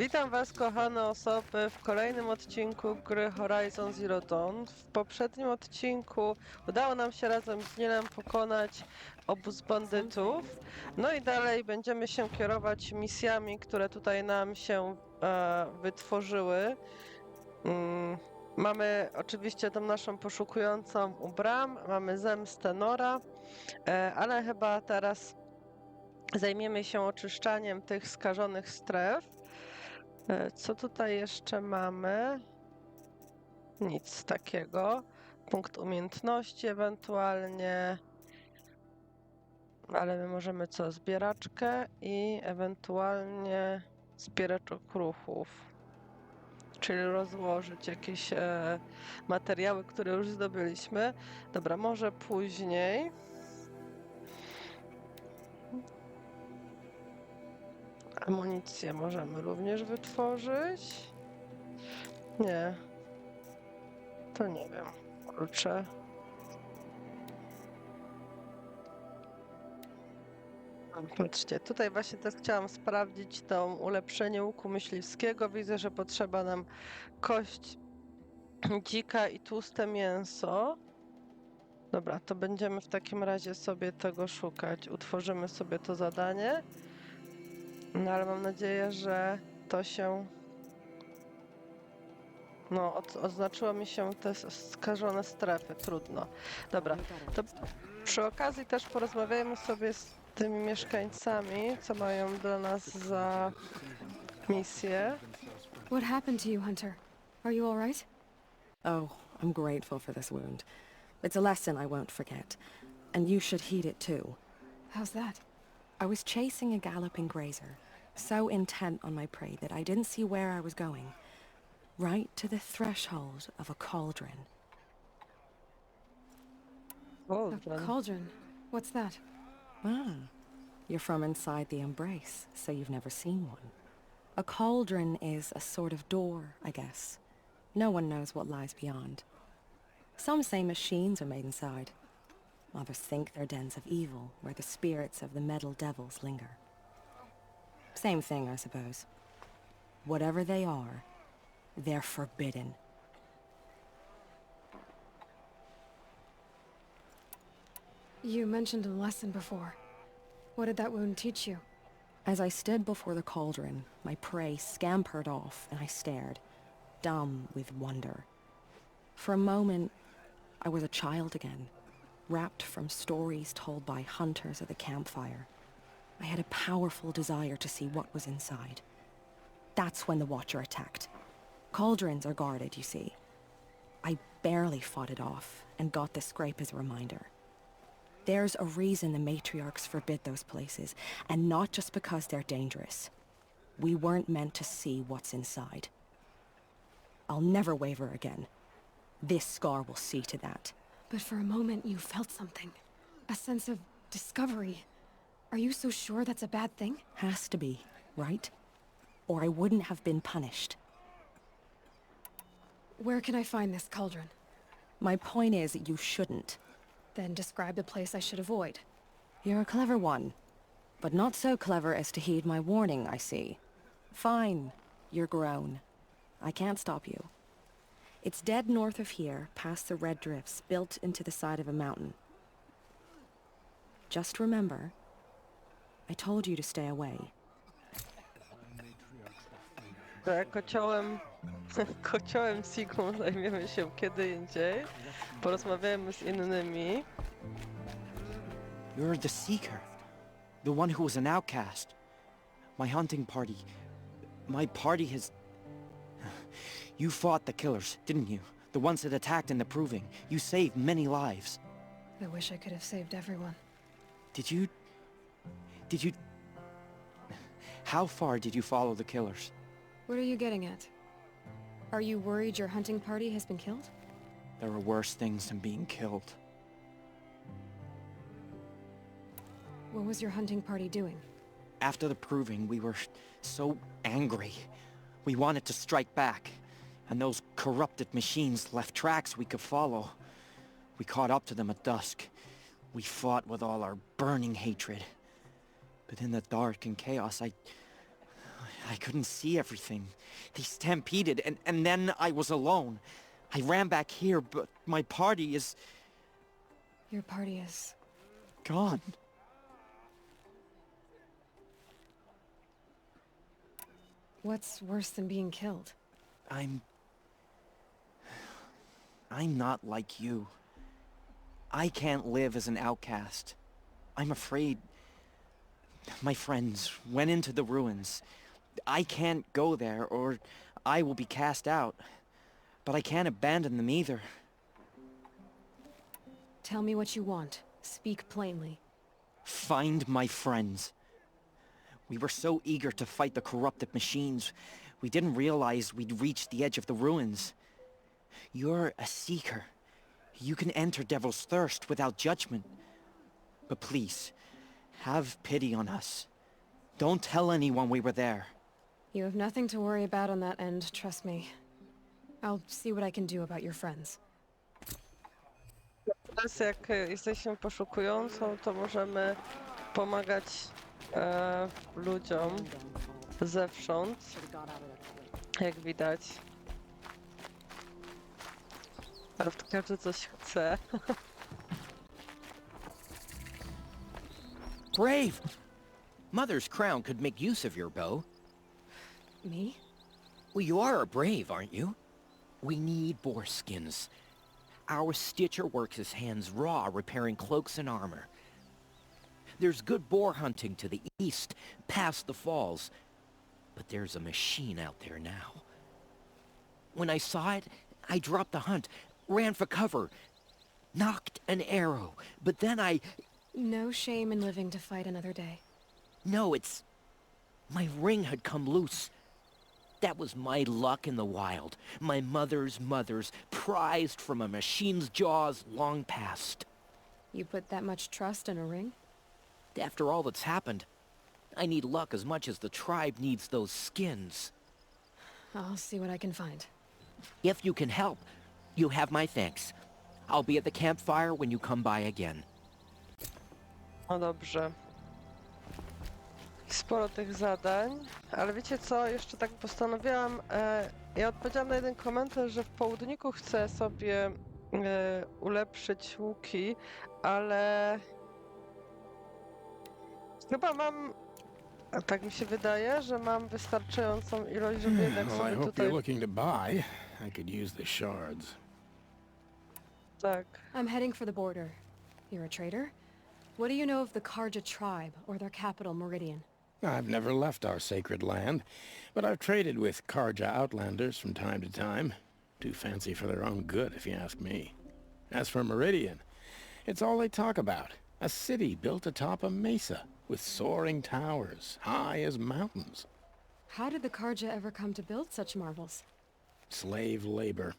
Witam Was, kochane osoby, w kolejnym odcinku gry Horizon Zero Dawn. W poprzednim odcinku udało nam się razem z Nilem pokonać obóz bandytów. No i dalej będziemy się kierować misjami, które tutaj nam się e, wytworzyły. Mm, mamy oczywiście tą naszą poszukującą u bram, mamy zemstę Nora, e, ale chyba teraz zajmiemy się oczyszczaniem tych skażonych stref. E, Co tutaj jeszcze mamy? Nic takiego. Punkt umiejętności ewentualnie. Ale my możemy co? Zbieraczkę i ewentualnie zbieraczek ruchów. Czyli rozłożyć jakieś e, materiały, które już zdobyliśmy. Dobra, może później. Amunicję możemy również wytworzyć. Nie. To nie wiem. Kurczę. Patrzcie, tutaj właśnie też chciałam sprawdzić to ulepszenie łuku myśliwskiego. Widzę, że potrzeba nam kość dzika i tłuste mięso. Dobra, to będziemy w takim razie sobie tego szukać. Utworzymy sobie to zadanie. No ale mam nadzieję, że to się. No, od, oznaczyło mi się te skażone strefy. Trudno. Dobra, to przy okazji też porozmawiajmy sobie z tymi mieszkańcami, co mają dla nas za misję. What happened to you, Hunter? Are you all right? Oh, I'm grateful for this wound. It's a lesson I won't forget. And you should heed it too. How's that? I was chasing a galloping grazer, so intent on my prey that I didn't see where I was going. Right to the threshold of a cauldron. A cauldron. What's that? Ah, you're from inside the embrace, so you've never seen one. A cauldron is a sort of door, I guess. No one knows what lies beyond. Some say machines are made inside. Others think they're dens of evil, where the spirits of the metal devils linger. Same thing, I suppose. Whatever they are, they're forbidden. You mentioned a lesson before. What did that wound teach you? As I stood before the cauldron, my prey scampered off, and I stared, dumb with wonder. For a moment, I was a child again, wrapped from stories told by hunters at the campfire. I had a powerful desire to see what was inside. That's when the Watcher attacked. Cauldrons are guarded, you see. I barely fought it off, and got the scrape as a reminder. There's a reason the matriarchs forbid those places, and not just because they're dangerous. We weren't meant to see what's inside. I'll never waver again. This scar will see to that. But for a moment, you felt something. A sense of discovery. Are you so sure that's a bad thing? Has to be, right? Or I wouldn't have been punished. Where can I find this cauldron? My point is, you shouldn't. Then describe the place I should avoid. You're a clever one. But not so clever as to heed my warning, I see. Fine. You're grown. I can't stop you. It's dead north of here, past the red drifts built into the side of a mountain. Just remember, I told you to stay away. Tak, kociołem, kociołem Sigmą zajmiemy się kiedy indziej. Porozmawiajmy z innymi. You're the Seeker. The one who was an outcast. My hunting party. My party has... You fought the killers, didn't you? The ones that attacked in the Proving. You saved many lives. I wish I could have saved everyone. Did you... Did you... How far did you follow the killers? What are you getting at? Are you worried your hunting party has been killed? There are worse things than being killed. What was your hunting party doing? After the Proving, we were so angry. We wanted to strike back. And those corrupted machines left tracks we could follow. We caught up to them at dusk. We fought with all our burning hatred. But in the dark and chaos, I... I couldn't see everything. They stampeded, and, and then I was alone. I ran back here, but my party is Your party is. gone. What's worse than being killed? I'm... I'm not like you. I can't live as an outcast. I'm afraid... My friends went into the ruins. I can't go there, or I will be cast out. But I can't abandon them either. Tell me what you want. Speak plainly. Find my friends. We were so eager to fight the corrupted machines, we didn't realize we'd reached the edge of the ruins. You're a seeker. You can enter Devil's Thirst without judgment. But please, have pity on us. Don't tell anyone we were there. You have nothing to worry about on that end, trust me. I'll see what I can do about your friends. Teraz jak jesteśmy poszukującą, to możemy pomagać e, ludziom zewsząd, jak widać. Każdy coś chce. Brave! Mother's crown could make use of your bow. Me? Well, you are a brave, aren't you? We need boar skins. Our stitcher works his hands raw repairing cloaks and armor. There's good boar hunting to the east, past the falls. But there's a machine out there now. When I saw it, I dropped the hunt, ran for cover, knocked an arrow, but then I... No shame in living to fight another day. No, it's... My ring had come loose. That was my luck in the wild. My mother's mother's, prized from a machine's jaws long past. You put that much trust in a ring? After all that's happened, I need luck as much as the tribe needs those skins. I'll see what I can find. If you can help, you have my thanks. I'll be at the campfire when you come by again. No dobrze. Sporo tych zadań, ale wiecie co, jeszcze tak postanowiłam, e, ja odpowiedziałam na jeden komentarz, że w południku chcę sobie e, ulepszyć łuki, ale chyba mam, a tak mi się wydaje, że mam wystarczającą ilość, żeby jednak Well, I sobie hope tutaj, you're looking to buy. I could use the shards. Tak, I'm heading for the border. You're a traitor? What do you know of the Karja tribe, or their capital, Meridian? I've never left our sacred land, but I've traded with Karja outlanders from time to time. Too fancy for their own good, if you ask me. As for Meridian, it's all they talk about. A city built atop a mesa, with soaring towers, high as mountains. How did the Karja ever come to build such marvels? Slave labor.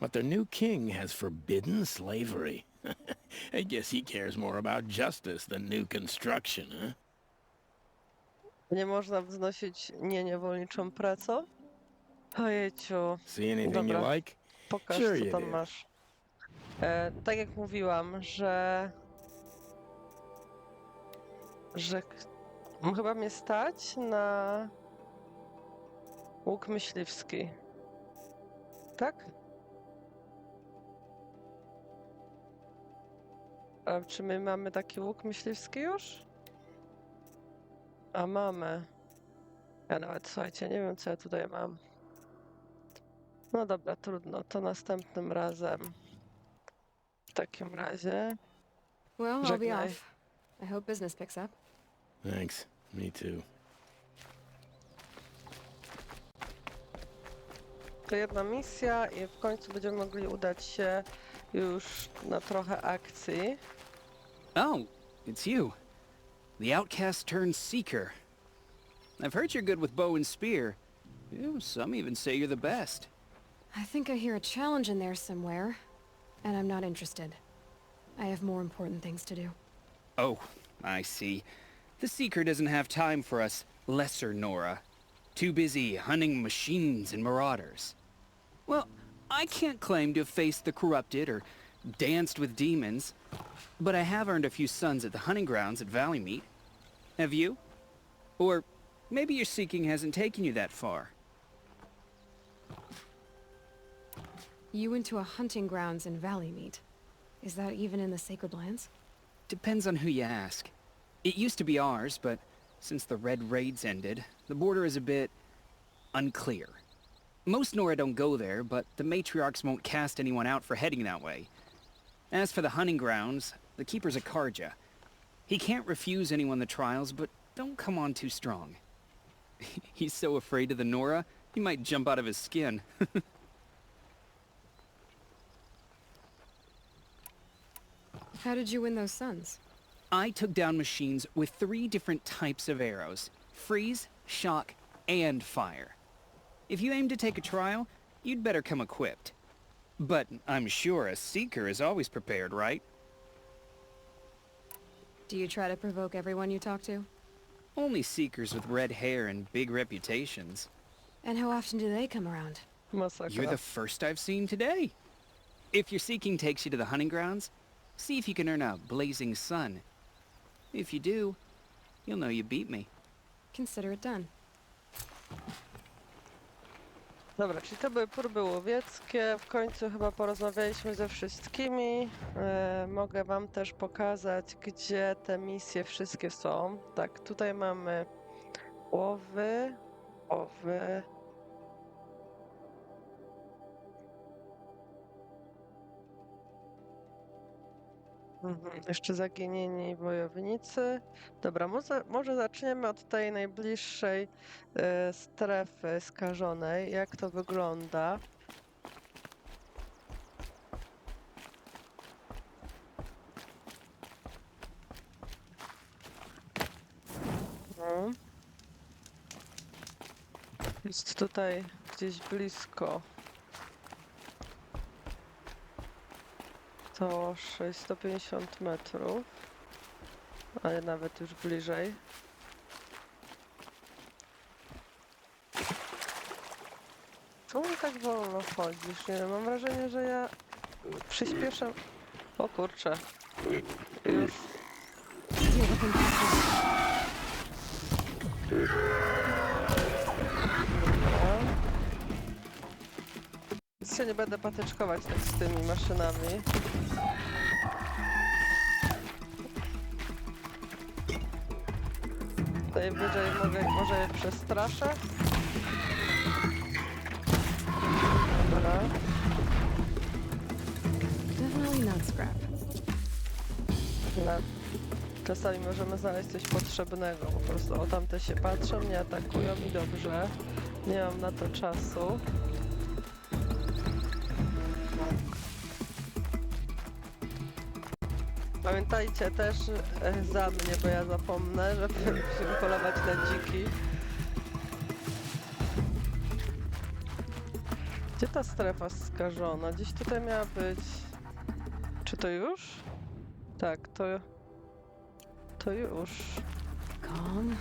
But their new king has forbidden slavery. I guess he cares more about justice than new construction, huh? nie można wznosić nie niewolniczą pracą. Ojejciu. See anything you Dobra. like? Pokaż, Sure co tam do. masz. E, tak jak mówiłam, że... że m- chyba mnie stać na łuk myśliwski. Tak? A czy my mamy taki łuk myśliwski już? A mamy. Ja nawet, słuchajcie, nie wiem co ja tutaj mam. No dobra, trudno, to następnym razem. W takim razie. Well, I'll be Żegnaj. off. I hope business picks up. Thanks. Me too. To jedna misja i w końcu będziemy mogli udać się już na trochę akcji. Oh, it's you. The outcast turned seeker. I've heard you're good with bow and spear. Ew, some even say you're the best. I think I hear a challenge in there somewhere, and I'm not interested. I have more important things to do. Oh, I see. The seeker doesn't have time for us lesser Nora. Too busy hunting machines and marauders. Well, I can't claim to have faced the corrupted or danced with demons, but I have earned a few sons at the hunting grounds at Valley Meet. Have you? Or Maybe your seeking hasn't taken you that far. You went to a hunting grounds in Valleymeet. Is that even in the Sacred Lands? Depends on who you ask. It used to be ours, but since the Red Raids ended, the border is a bit unclear. Most Nora don't go there, but the matriarchs won't cast anyone out for heading that way. As for the hunting grounds, the keeper's a Karja. He can't refuse anyone the trials, but don't come on too strong. He's so afraid of the Nora, he might jump out of his skin. How did you win those sons? I took down machines with three different types of arrows. Freeze, shock, and fire. If you aim to take a trial, you'd better come equipped. But I'm sure a Seeker is always prepared, right? Do you try to provoke everyone you talk to? Only Seekers with red hair and big reputations. And how often do they come around? You're the first I've seen today. If your seeking takes you to the hunting grounds, see if you can earn a blazing sun. If you do, you'll know you beat me. Consider it done. Dobra, czyli to były próby łowieckie. W końcu chyba porozmawialiśmy ze wszystkimi. E, mogę wam też pokazać, gdzie te misje wszystkie są. Tak, tutaj mamy łowy, łowy. Mhm, jeszcze zaginieni wojownicy. Dobra, może, może zaczniemy od tej najbliższej e, strefy skażonej. Jak to wygląda? Mhm. Jest tutaj gdzieś blisko. To 650 metrów, ale nawet już bliżej. Czemu tak wolno chodzisz? Nie wiem, mam wrażenie, że ja przyspieszę. O kurczę. Już. Nic się nie będę patyczkować tak z tymi maszynami. Najwyżej mogę, może je przestraszę. Dobra. Definitely not scrap. No. Czasami możemy znaleźć coś potrzebnego. Po prostu o tamte się patrzą, mnie atakują i dobrze. Nie mam na to czasu. Pamiętajcie też e, za mnie, bo ja zapomnę, żeby żeby polować na dziki. Gdzie ta strefa skażona? Gdzieś tutaj miała być. Czy to już? Tak, to. To już. Calm.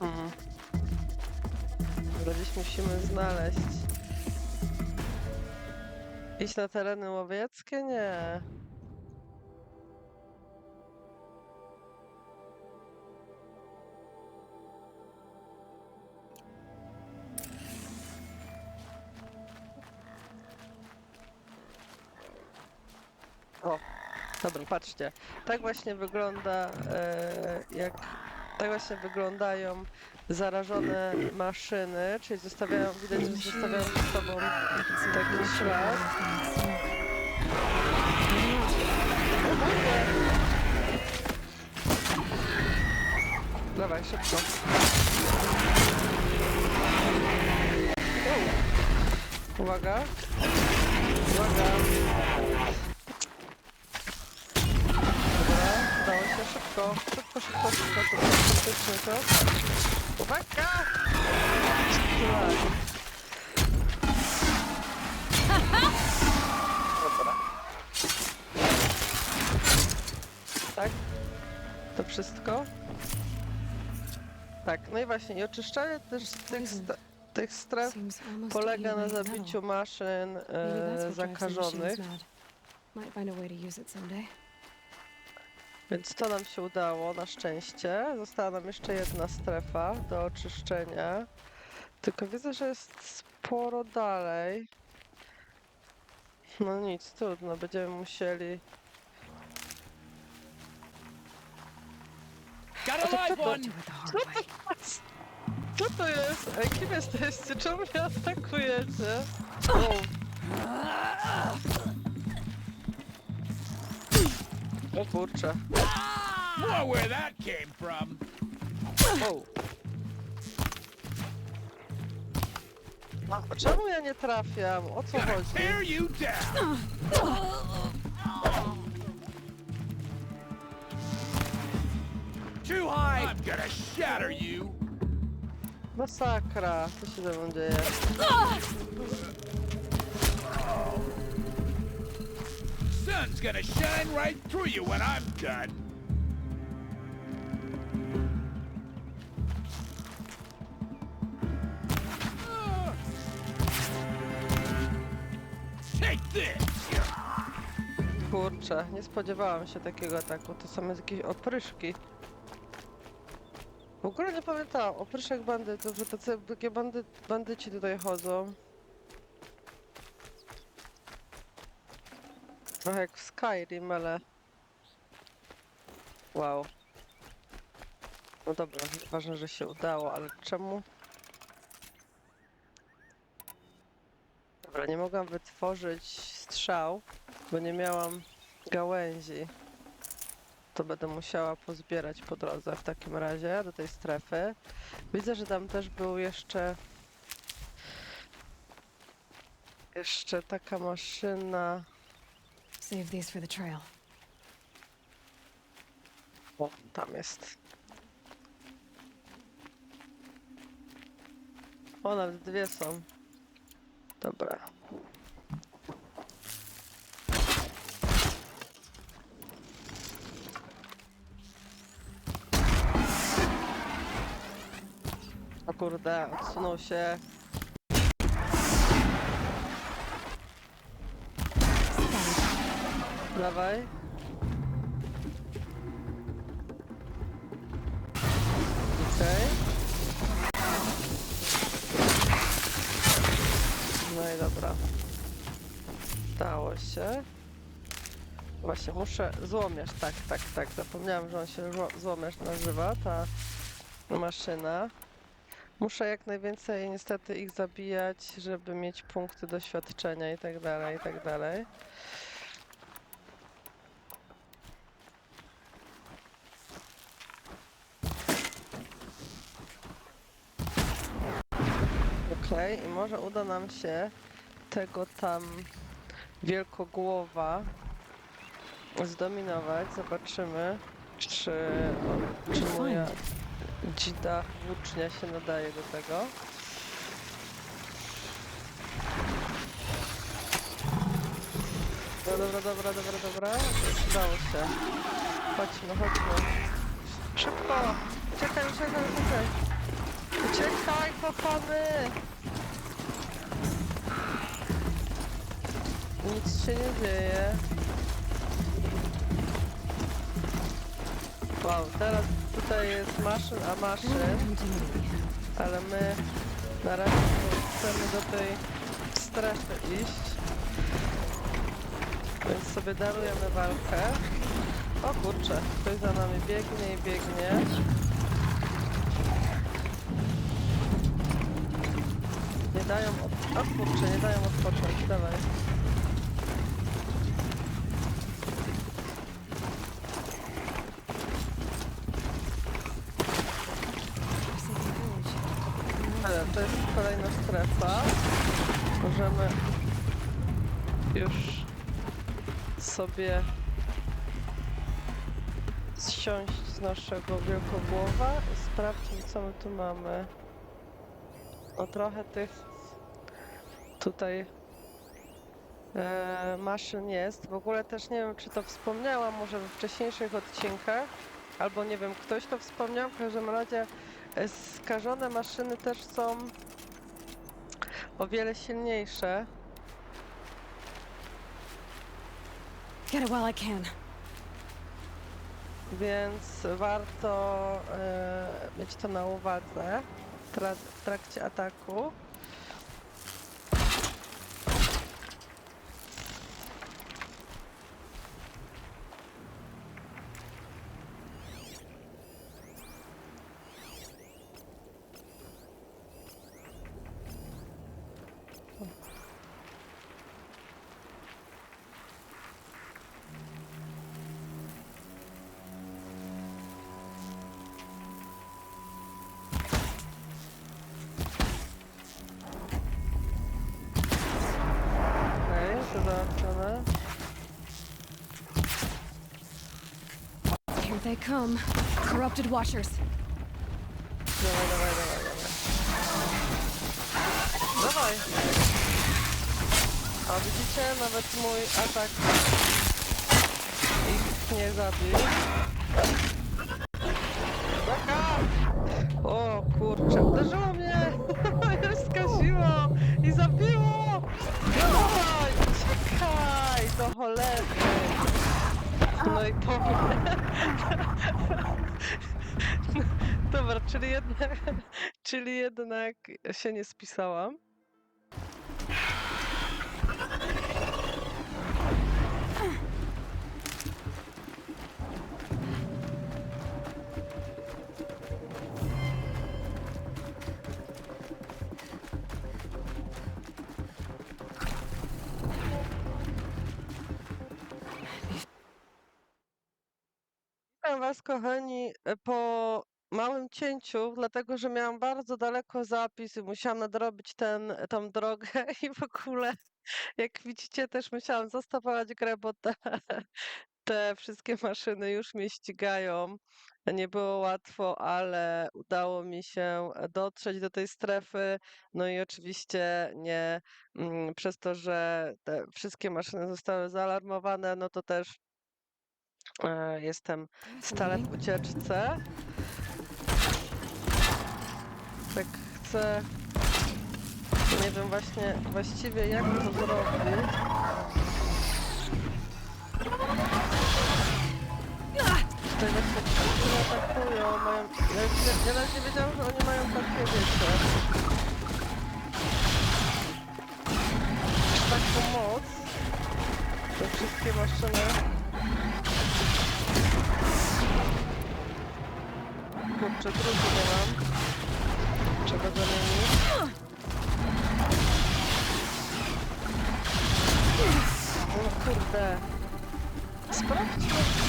Mm. Dobra, Gdzieś musimy znaleźć. Iść na tereny łowieckie? Nie. O, dobra, patrzcie. Tak właśnie wygląda, e, jak tak właśnie wyglądają zarażone maszyny, czyli zostawiają, widać, że zostawiają za sobą taki ślad. Dawaj, szybko. Uwaga. Uwaga. Szybko. Szybko, szybko, szybko, szybko. Szybko, szybko. Uwaga! Dobra. Tak? To wszystko? Tak, no i właśnie, i oczyszczanie też tych, sta- tych stref Seems almost polega na evenly zabiciu metal. maszyn Maybe that's e, what drives the machines zakażonych. mad. Might find a way to use it someday. Więc to nam się udało, na szczęście. Została nam jeszcze jedna strefa do oczyszczenia. Tylko widzę, że jest sporo dalej. No nic, trudno, będziemy musieli... A to kto to? The hard way. Co to jest? Ej, kim jesteście? Czemu mnie atakujecie? O. O kurczę. Whoa, where that came from! O. A czemu ja nie trafiam? O co Gonna chodzi? tear you down! Too high! I'm gonna shatter you! Masakra. Co się ze mną dzieje? Sun's gonna shine right through you when I'm done! Take this! Kurczę, nie spodziewałam się takiego ataku. To są jakieś opryszki. W ogóle nie pamiętałam. Opryszek bandytów, że tacy takie bandy, bandyci tutaj chodzą. Trochę jak w Skyrim, ale... Wow. No dobra, ważne, że się udało, ale czemu? Dobra, nie mogłam wytworzyć strzał, bo nie miałam gałęzi. To będę musiała pozbierać po drodze w takim razie do tej strefy. Widzę, że tam też był jeszcze jeszcze taka maszyna. Save these for the trail. O, tam jest. O, nawet dwie są. Dobra. O kurde, odsunął się. Dawaj. Okej. No i dobra. Stało się. Właśnie, muszę... Złomiarz, tak, tak, tak. Zapomniałam, że on się zło- złomiarz nazywa, ta maszyna. Muszę jak najwięcej niestety ich zabijać, żeby mieć punkty doświadczenia i tak dalej, i tak dalej. Okej, i może uda nam się tego tam wielkogłowa zdominować. Zobaczymy, czy, czy moja dzida włócznia się nadaje do tego. No dobra, dobra, dobra, dobra. Udało się. Chodźmy, chodźmy. Szybko! Uciekaj, uciekaj, uciekaj! Uciekaj, kochany! Nic się nie dzieje. Wow, teraz tutaj jest maszyn, a maszyn, ale my na razie chcemy do tej strefy iść. Więc sobie darujemy walkę. O kurczę, ktoś za nami biegnie i biegnie. Dają od... O nie dają odpocząć, dawaj. Ale to jest kolejna strefa. Możemy już sobie zsiąść z naszego wielkogłowa i sprawdzić co my tu mamy. No trochę tych tutaj e, maszyn jest. W ogóle też nie wiem czy to wspomniałam może we wcześniejszych odcinkach, albo nie wiem, ktoś to wspomniał, w każdym razie e, skażone maszyny też są o wiele silniejsze. Get it while I can. więc warto e, mieć to na uwadze tra- w trakcie ataku. They come. Corrupted washers. Dawaj, dawaj, dawaj, dawaj. Dawaj! A widzicie, nawet mój atak ich nie zabił. Uwaga! O kurczę, uderzyło mnie! Już skasiło i zabiło! Dawaj, uciekaj do cholery! No i po mnie. Dobra, czyli jednak, czyli jednak się nie spisałam. Witam Was, kochani, e, po małym cięciu, dlatego że miałam bardzo daleko zapis i musiałam nadrobić ten, tą drogę i w ogóle, jak widzicie, też musiałam zastopować grę, bo te, te wszystkie maszyny już mnie ścigają. Nie było łatwo, ale udało mi się dotrzeć do tej strefy. No i oczywiście nie mm, przez to, że te wszystkie maszyny zostały zaalarmowane, no to też e, jestem stale w ucieczce. Tak chcę. Nie wiem właśnie właściwie jak to zrobić. Tutaj właśnie wszyscy atakują, mają... Ja, ja, ja nawet nie wiedziałam, że oni mają takie, wiecie... Taką moc. Te wszystkie maszyny. Kurczę, drugi nie mam. Trzeba zamienić. O kurde. Sprawdźmy.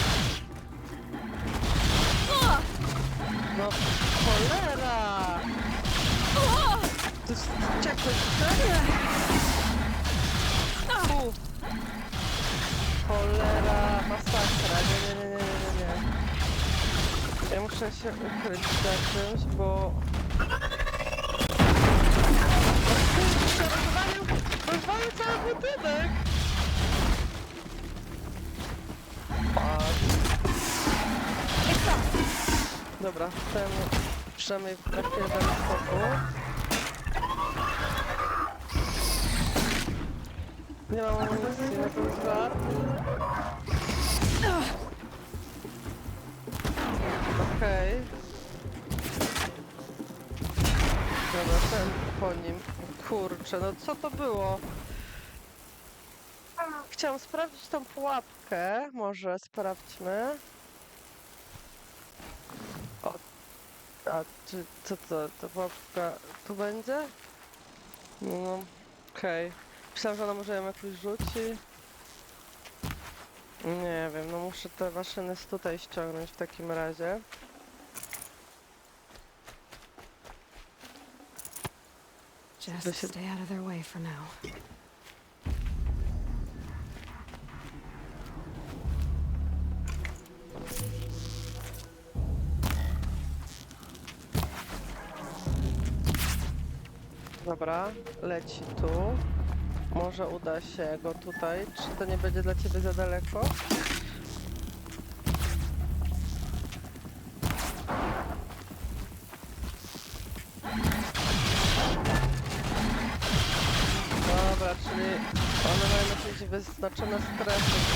Muszę się ukryć za czymś, bo... Rozwalił, rozwalił cały budynek! Dobra, ten przynajmniej na chwilę dam spokój. Nie mam amunicji na ten żart. Okej. Dobra, ten po nim. Kurczę, no co to było? Chciałam sprawdzić tą pułapkę. Może sprawdźmy. O, a czy co to? Ta pułapka tu będzie? No, okej. Myślałam, że ona może ją jakoś rzuci. Nie wiem, no muszę te maszyny z tutaj ściągnąć w takim razie. Just This is- stay out of their way for now. Dobra, leci tu. Może uda się go tutaj. Czy to nie będzie dla ciebie za daleko? One mają jakieś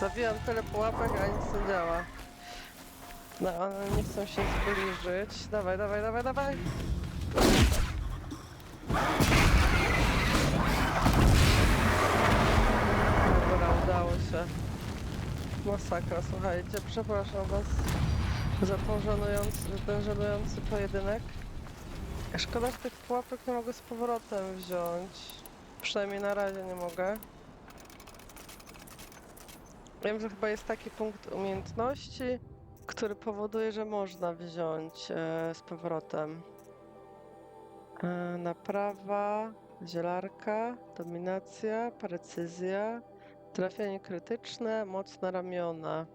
Zostawiłam tyle pułapek, a nic nie działa. No, one nie chcą się zbliżyć. Dawaj, dawaj, dawaj, dawaj! Dobra, udało się. Masakra, słuchajcie, przepraszam was za ten żenujący, ten żenujący pojedynek. Szkoda, że tych pułapek nie mogę z powrotem wziąć. Przynajmniej na razie nie mogę. Wiem, że chyba jest taki punkt umiejętności, który powoduje, że można wziąć e, z powrotem. E, naprawa, zielarka, dominacja, precyzja, trafienie krytyczne, mocne ramiona.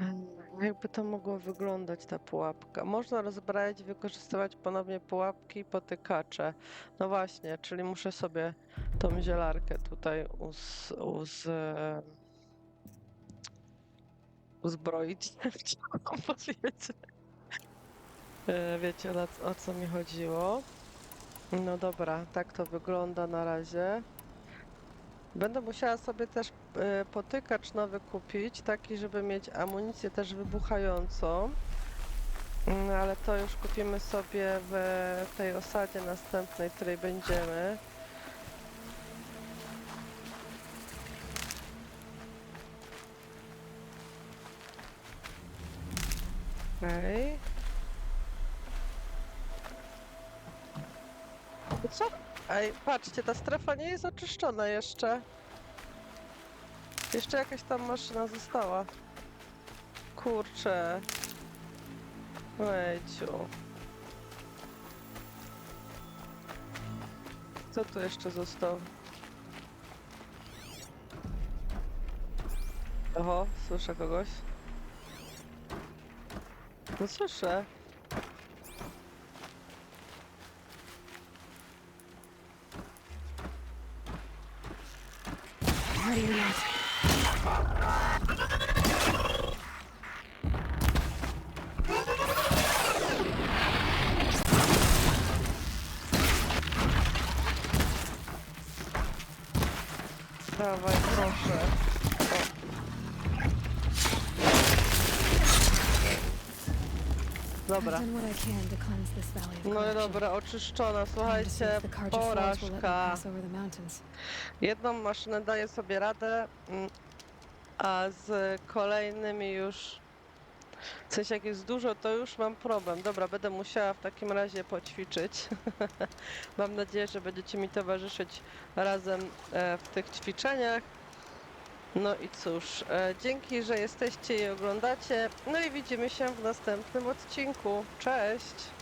Em, Jakby to mogło wyglądać ta pułapka? Można rozbrajać i wykorzystywać ponownie pułapki i potykacze. No właśnie, czyli muszę sobie tą zielarkę tutaj uz, uz, e, uzbroić. Chciałam powiedzieć. E, Wiecie o co mi chodziło. No dobra, tak to wygląda na razie. Będę musiała sobie też e, potykacz nowy kupić, taki, żeby mieć amunicję też wybuchającą. Mm, Ale to już kupimy sobie w tej osadzie następnej, w której będziemy. Okej. Co? Ej, patrzcie, ta strefa nie jest oczyszczona jeszcze. Jeszcze jakaś tam maszyna została. Kurczę. Wejciu. Co tu jeszcze zostało? Oho, słyszę kogoś. No słyszę. Ready or not. Of No dobra, oczyszczona. Słuchajcie, porażka. Jedną maszynę daje sobie radę, mm, a z kolejnymi już... W sensie jak jest dużo, to już mam problem. Dobra, będę musiała w takim razie poćwiczyć. mam nadzieję, że będziecie mi towarzyszyć razem e, w tych ćwiczeniach. No i cóż, e, dzięki, że jesteście i oglądacie. No i widzimy się w następnym odcinku. Cześć!